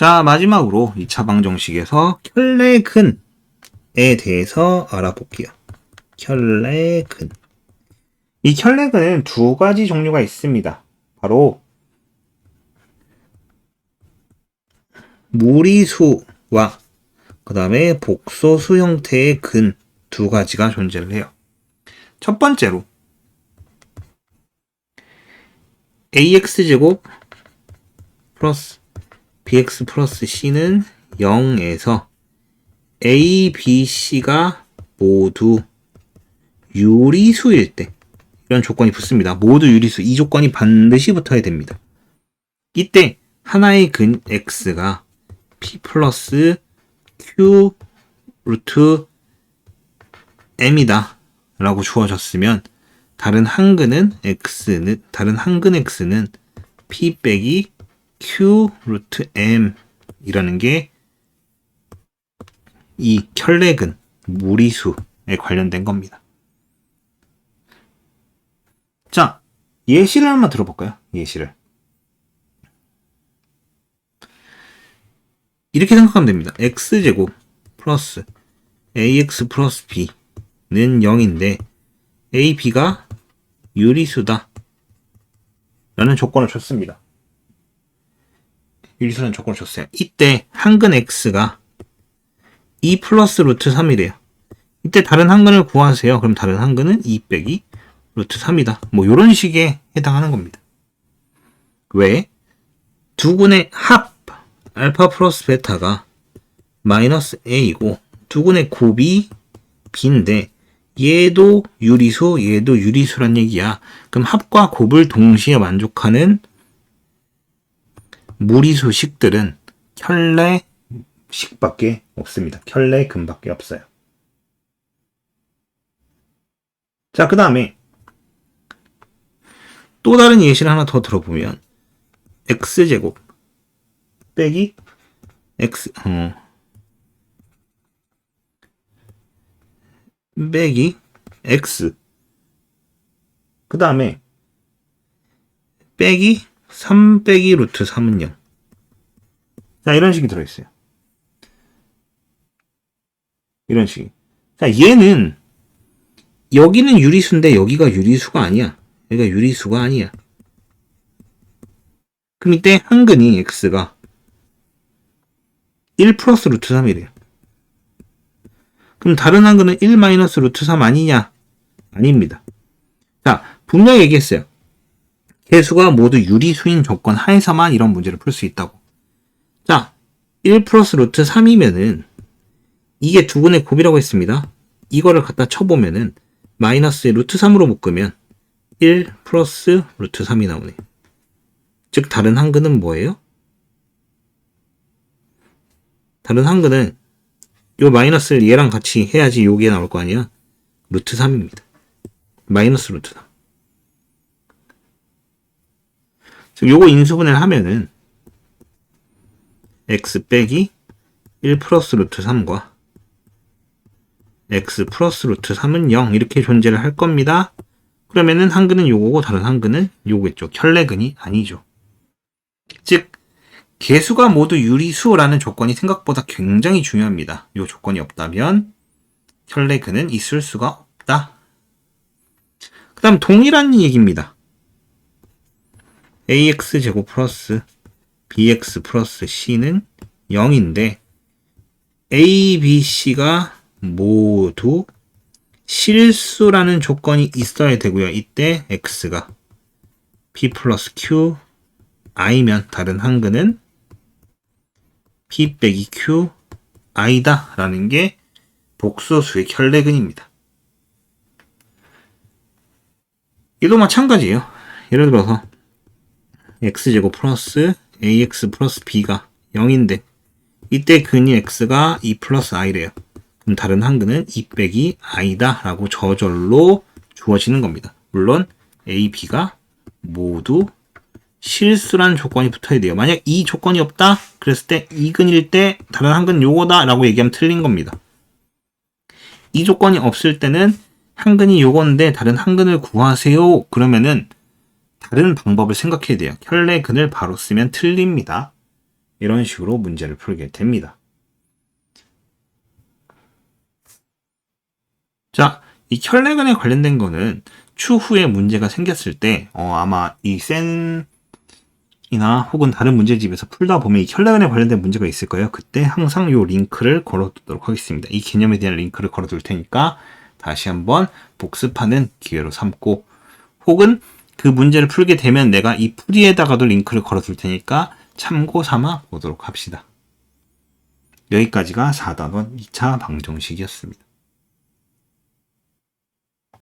자, 마지막으로 2차 방정식에서 혈내근에 대해서 알아볼게요. 혈내근. 이 혈내근은 두 가지 종류가 있습니다. 바로 무리수와 그 다음에 복소수 형태의 근 두 가지가 존재를 해요. 첫 번째로 ax제곱 플러스 bx 플러스 c는 0에서 a, b, c가 모두 유리수일 때 이런 조건이 붙습니다. 모두 유리수 이 조건이 반드시 붙어야 됩니다. 이때 하나의 근 x가 p 플러스 q 루트 m이다 라고 주어졌으면 다른 한 근은 x는 다른 한 근 x는 p 빼기 q 루트 m 이라는 게이 혈내근 무리수에 관련된 겁니다. 자, 예시를 한번 들어볼까요? 예시를. 이렇게 생각하면 됩니다. x제곱 플러스 ax 플러스 b는 0인데 a, b가 유리수다. 라는 조건을 줬습니다. 유리수라는 조건을 줬어요. 이때 한근 x가 2 플러스 루트 3이래요. 이때 다른 한근을 구하세요. 그럼 다른 한근은 2 빼기 루트 3이다. 뭐 이런 식에 해당하는 겁니다. 왜? 두 군의 합 알파 플러스 베타가 마이너스 a이고 두 군의 곱이 b인데 얘도 유리수, 얘도 유리수란 얘기야. 그럼 합과 곱을 동시에 만족하는 무리수식들은 혈내식밖에 없습니다. 혈내근밖에 없어요. 자, 그 다음에 또 다른 예시를 하나 더 들어보면 x제곱 빼기 x 어 빼기 x 그 다음에 빼기 3 빼기 루트 3은 0. 자, 이런 식이 들어있어요. 이런 식. 자, 얘는 여기는 유리수인데 여기가 유리수가 아니야. 여기가 유리수가 아니야. 그럼 이때 한근이 x가 1 플러스 루트 3이래요. 그럼 다른 한근은 1 마이너스 루트 3 아니냐? 아닙니다. 자, 분명히 얘기했어요. 개수가 모두 유리수인 조건 하에서만 이런 문제를 풀 수 있다고. 자, 1 플러스 루트 3이면은 이게 두 분의 곱이라고 했습니다. 이거를 갖다 쳐보면은 마이너스 루트 3으로 묶으면 1 플러스 루트 3이 나오네요. 즉 다른 한근은 뭐예요? 다른 한근은 요 마이너스를 얘랑 같이 해야지 요게 나올 거 아니야? 루트 3입니다. 마이너스 루트 3. 즉 요거 인수분해를 하면은 x 빼기 1 플러스 루트 3과 x 플러스 루트 3은 0 이렇게 존재를 할 겁니다. 그러면은 한 근은 요거고 다른 한 근은 요거겠죠. 혈내근이 아니죠. 즉 개수가 모두 유리수라는 조건이 생각보다 굉장히 중요합니다. 요 조건이 없다면 혈내근은 있을 수가 없다. 그 다음 동일한 얘기입니다. Ax 제곱 플러스 bx 플러스 c는 0인데 a, b, c가 모두 실수라는 조건이 있어야 되고요. 이때 x가 p 플러스 q i면 다른 한근은 p 빼기 q i다 라는 게 복소수의 혈내근입니다. 이도 마찬가지예요. 예를 들어서 x제곱 플러스 ax 플러스 b가 0인데 이때 근이 x가 2 플러스 i래요. 그럼 다른 한근은 2 빼기 i다 라고 저절로 주어지는 겁니다. 물론 a, b가 모두 실수란 조건이 붙어야 돼요. 만약 이 조건이 없다? 그랬을 때 이근일 때 다른 한근 요거다 라고 얘기하면 틀린 겁니다. 이 조건이 없을 때는 한근이 요건데 다른 한근을 구하세요. 그러면은 다른 방법을 생각해야 돼요. 혈내근을 바로 쓰면 틀립니다. 이런 식으로 문제를 풀게 됩니다. 자, 이 혈내근에 관련된 거는 추후에 문제가 생겼을 때, 어, 아마 이 센, 이나 혹은 다른 문제집에서 풀다 보면 이 혈내근에 관련된 문제가 있을 거예요. 그때 항상 요 링크를 걸어두도록 하겠습니다. 이 개념에 대한 링크를 걸어둘 테니까 다시 한번 복습하는 기회로 삼고 혹은 그 문제를 풀게 되면 내가 이 풀이에다가도 링크를 걸어둘 테니까 참고 삼아 보도록 합시다. 여기까지가 4단원 2차 방정식이었습니다.